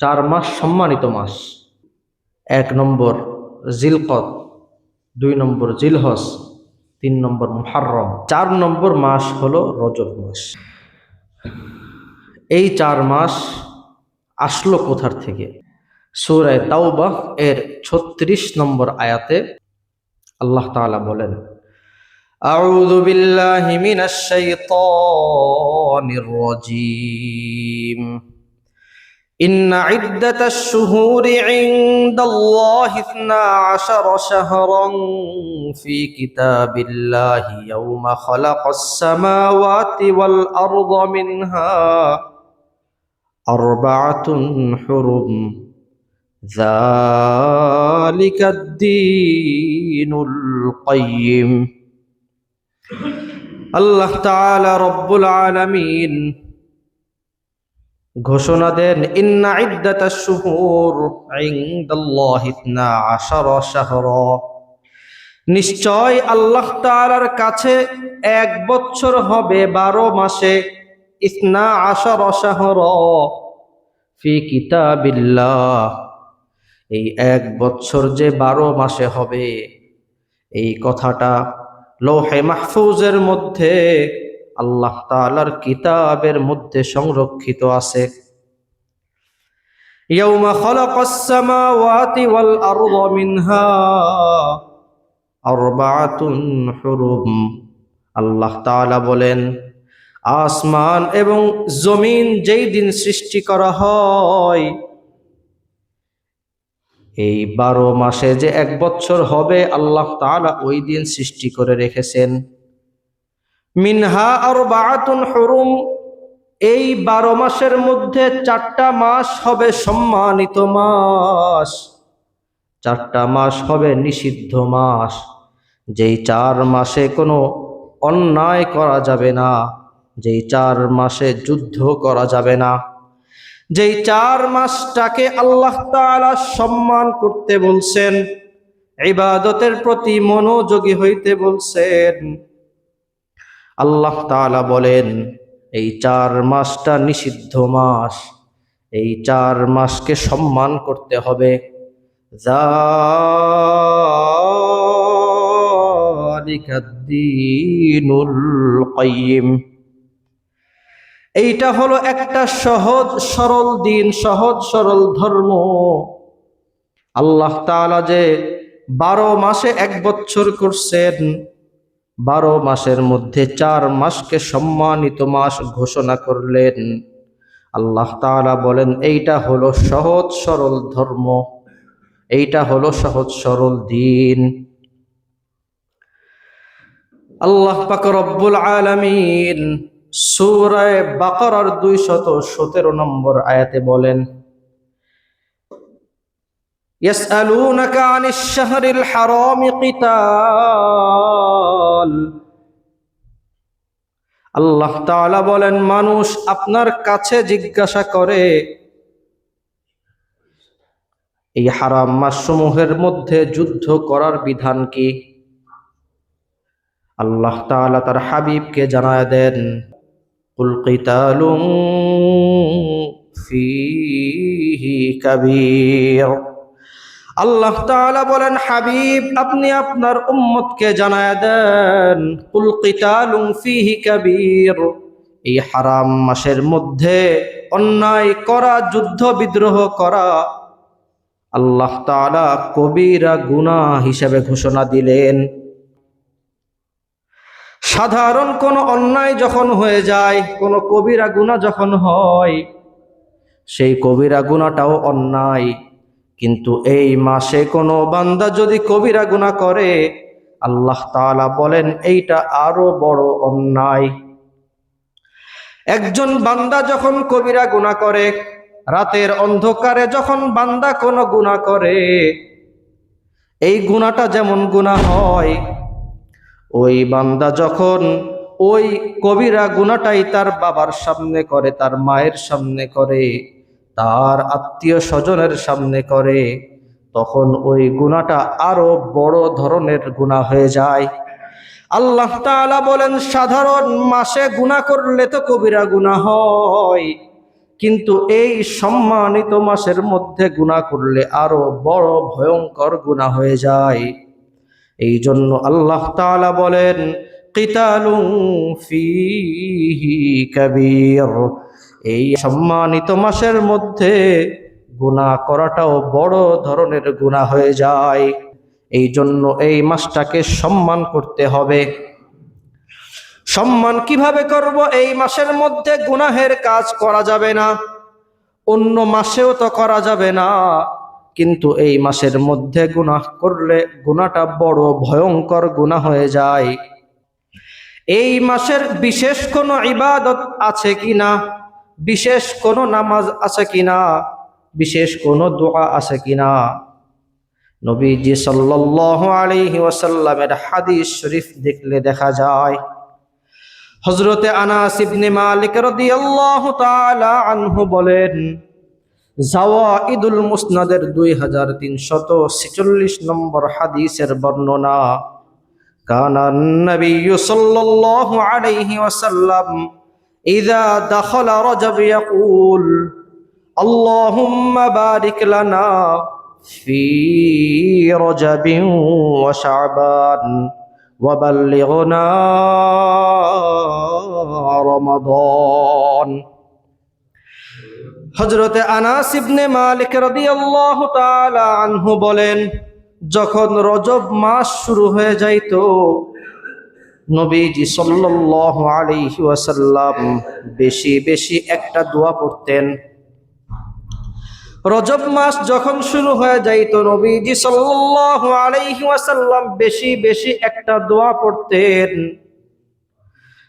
চার মাস সম্মানিত মাস এক নম্বর জিলকত দুই নম্বর জিলহস তিন নম্বর মুহাররম চার নম্বর মাস হলো রজব মাস এই চার মাস আসলো কোথার থেকে সুরায় তাওবাহ এর ছত্রিশ নম্বর আয়াতে আল্লাহ তাআলা বলেন أعوذ بالله من الشيطان الرجيم إن عدة الشهور عند الله اثنا عشر شهرا في كتاب الله يوم خلق السماوات والأرض منها أربعة حرم ذلك الدين القيم الله تعالى رب العالمين ঘোষণা দেন, ইন্না ইদ্দাতাশ 12 নিশ্চয় আল্লাহ তাআলার কাছে এক বছর হবে বারো মাসে ইসনা আশার শাহর ফি কিতাবিল্লাহ। এই এক বছর যে বারো মাসে হবে, এই কথাটা লৌহে মাহফুজের মধ্যে আল্লাহ তালার কিতাবের মধ্যে সংরক্ষিত আছে يوم خلق السماوات والأرض منها أربعة حرم আল্লাহ তাআলা বলেন আসমান এবং জমিন যেই দিন সৃষ্টি করা হয় এই বারো মাসে যে এক বছর হবে আল্লাহ তাআলা ওই দিন সৃষ্টি করে রেখেছেন মিনহা আর বাহাতুন হরুম। এই বারো মাসের মধ্যে চারটা মাস হবে সম্মানিত মাস। চারটা মাস হবে নিষিদ্ধ মাস। যেই চার মাসে কোনো অন্যায় করা যাবে না, যেই চার মাসে যুদ্ধ করা যাবে না, যেই চার মাসটাকে আল্লাহ তাআলা সম্মান করতে বলছেন, ইবাদতের প্রতি মনোযোগী হইতে বলছেন আল্লাহ তাআলা বলেন, এই চার মাসটা নিষিদ্ধ মাস। এই চার মাসকে সম্মান করতে হবে। এইটা হলো একটা সহজ, সরল দিন, সহজ, সরল ধর্ম। আল্লাহ তাআলা যে বারো মাসে এক বছর করছেন বারো মাসের মধ্যে চার মাসকে সম্মানিত মাস ঘোষণা করলেন আল্লাহ তাআলা বলেন এইটা হলো সহজ সরল ধর্ম এইটা হলো সহজ সরল দিন আল্লাহ পাক রব্বুল আলামিন সূরায়ে বাকারার 217 নম্বর আয়াতে বলেন يسألونك عن الشهر الحرام قتال আল্লাহ তাআলা বলেন, মানুষ আপনার কাছে জিজ্ঞাসা করে, এই হারাম মাসসমূহের মধ্যে যুদ্ধ করার বিধান কি? আল্লাহ তাআলা তার হাবিবকে জানায় দেন, কুল কিতালুম ফীহি কাবীর। আল্লাহ তাআলা বলেন, হাবিব, আপনি আপনার উম্মতকে জানায় দেন, কুল কিতালুম ফীহি কাবীর। এই হারাম মাসের মধ্যে অন্যায় করা, যুদ্ধ বিদ্রোহ করা, আল্লাহ তাআলা কবিরা গুনাহ হিসেবে ঘোষণা দিলেন। সাধারণ কোনো অন্যায় যখন হয়ে যায়, কোনো কবিরা গুণা যখন হয়, সেই কবিরা গুণাটাও অন্যায়। কিন্তু এই মাসে কোনো বান্দা যদি কবিরা গুণা করে, আল্লাহ তাআলা বলেন, এইটা আরও বড় অন্যায়। একজন বান্দা যখন কবিরা গুণা করে, রাতের অন্ধকারে যখন বান্দা কোনো গুণা করে, এই গুণাটা যেমন গুণা হয়, ওই বান্দা যখন ওই কবিরা গুণাটাই তার বাবার সামনে করে, তার মায়ের সামনে করে তার আত্মীয় স্বজনের সামনে করে, তখন ওই গুণাটা আরও বড় ধরনের গুণা হয়ে যায়। আল্লাহ বলেন, সাধারণ মাসে গুণা করলে তো কবিরা গুণা হয়, কিন্তু এই সম্মানিত মাসের মধ্যে গুণা করলে আরও বড় ভয়ঙ্কর গুণা হয়ে যায়। এই জন্য আল্লাহ বলেন কিতালুং ফিহি কাবীর এই সম্মানিত মাসের মধ্যে গুনাহ করাটাও বড় ধরনের গুনাহ হয়ে যায়। এই জন্য এই মাসটাকে সম্মান করতে হবে। সম্মান কীভাবে করব? এই মাসের মধ্যে গুনাহের কাজ করা যাবে না। অন্য মাসেও তো করা যাবে না। কিন্তু এই মাসের মধ্যে গুনাহ করলে গুনাহটা বড় ভয়ঙ্কর গুনাহ হয়ে যায়। এই মাসের বিশেষ কোনো ইবাদত আছে কি না বিশেষ কোনো নামাজ আছে কি না বিশেষ কোনো দোয়া আছে কিনা? নবীজি সাল্লাল্লাহু আলাইহি ওয়াসাল্লামের হাদিস শরীফ দেখলে দেখা যায়, হযরতে আনাস ইবনে মালিক রাদিয়াল্লাহু তাআলা আনহু বলেন জাওয়াইদুল মুসনাদের 2346 নম্বর হাদিসের বর্ণনা كان النبي صلى الله عليه وسلم إذا دخل رجب يقول اللهم بارك لنا في رجب وشعبان وبلغنا رمضان হজরতে আনাস ইবনে মালিক রাদিয়াল্লাহু তাআলা আনহু বলেন যখন রজব মাস শুরু হয়ে যাইতো, নবীজি সাল্লাল্লাহু আলাইহি ওয়াসাল্লাম বেশি বেশি একটা দোয়া পড়তেন। রজব মাস যখন শুরু হয়ে যাইতো, নবীজি সাল্লাল্লাহু আলাইহি ওয়াসাল্লাম বেশি বেশি একটা দোয়া পড়তেন।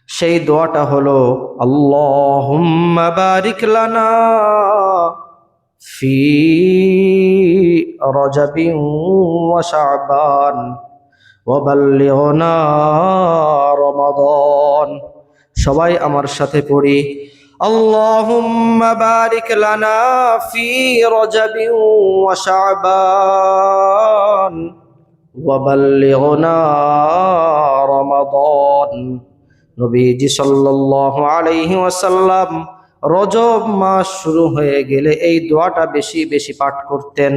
সেই দোয়াটা হলো, আল্লাহুম্মা বারিক লানা ওয়া শাবান ওয়া বাল্লিগনা রমাদান। সবাই আমার সাথে পড়ি। আল্লাহুম্মা বারিক লানা ফি রজবিন ওয়া শাবান ওয়া বাল্লিগনা রমাদান। নবীজি সাল্লাল্লাহু আলাইহি ওয়াসাল্লাম রজব মাস শুরু হয়ে গেলে এই দোয়াটা বেশি বেশি পাঠ করতেন।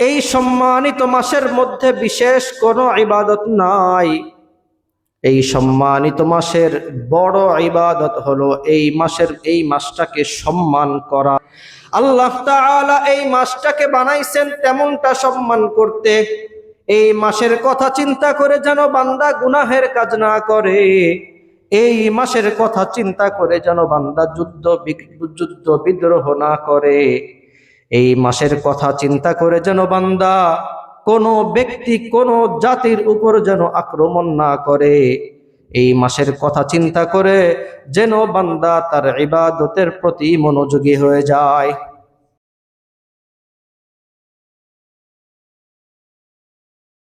এই সম্মানিত মাসের মধ্যে বিশেষ কোনো ইবাদত নাই। এই সম্মানিত মাসের বড় ইবাদত হলো এই মাসের, এই মাসটাকে সম্মান করা। আল্লাহ এই মাসটাকে বানাইছেন তেমনটা সম্মান করতে। এই মাসের কথা চিন্তা করে যেন বান্দা গুনাহের কাজ না করে। এই মাসের কথা চিন্তা করে যেন বান্দা যুদ্ধ যুদ্ধ বিদ্রোহ না করে। এই মাসের কথা চিন্তা করে যেন বান্দা কোনো ব্যক্তি, কোনো জাতির উপর যেন আক্রমণ না করে। এই মাসের কথা চিন্তা করে যেন বান্দা তার ইবাদতের প্রতি মনোযোগী হয়ে যায়।